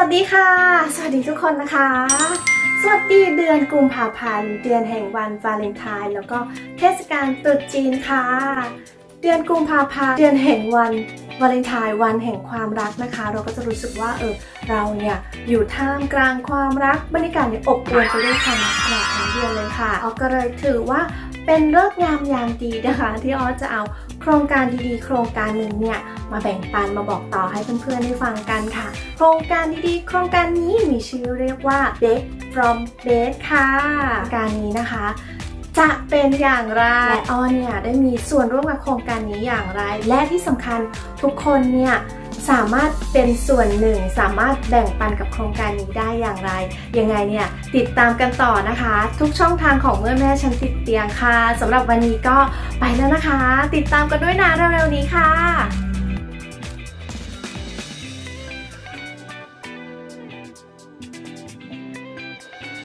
วัสดีค่ะ สวัสดีทุกคนนะคะ สวัสดีเดือนกุมภาพันธ์ เดือนแห่งวันวาเลนไทน์แล้วก็เทศกาลตรุษจีนค่ะ เดือนกุมภาพันธ์ เดือนแห่งวัน วาเลนไทน์วันแห่งความรักนะคะ เราก็จะรู้สึกว่าเออเราเนี่ยอยู่ท่ามกลางความรักบรรยากาศเนี่ยอบอวลไปด้วยความรักตลอดทั้งเดือนเลยค่ะออก็เลยถือว่าเป็นเลิกงามยามดีนะคะ ที่ออจะเอาโครงการดีๆ โครงการหนึ่งเนี่ยมาแบ่งปันมาบอกต่อให้เพื่อนๆได้ฟังกันค่ะ โครงการดีๆ โครงการนี้มีชื่อเรียกว่า Bake from Base ค่ะโครงการนี้นะคะ จะเป็นอย่างไรและอ้อเนี่ยได้มีส่วนร่วมกับโครงการนี้อย่างไร และที่สำคัญทุกคนเนี่ยสามารถเป็นส่วนหนึ่ง สามารถแบ่งปันกับโครงการนี้ได้อย่างไร ยังไงเนี่ยติดตามกันต่อนะคะ ทุกช่องทางของเมื่อแม่ฉันติดเตียงค่ะสำหรับวันนี้ก็ไปแล้วนะคะ ติดตามกันด้วยนะเร็วๆนี้ค่ะ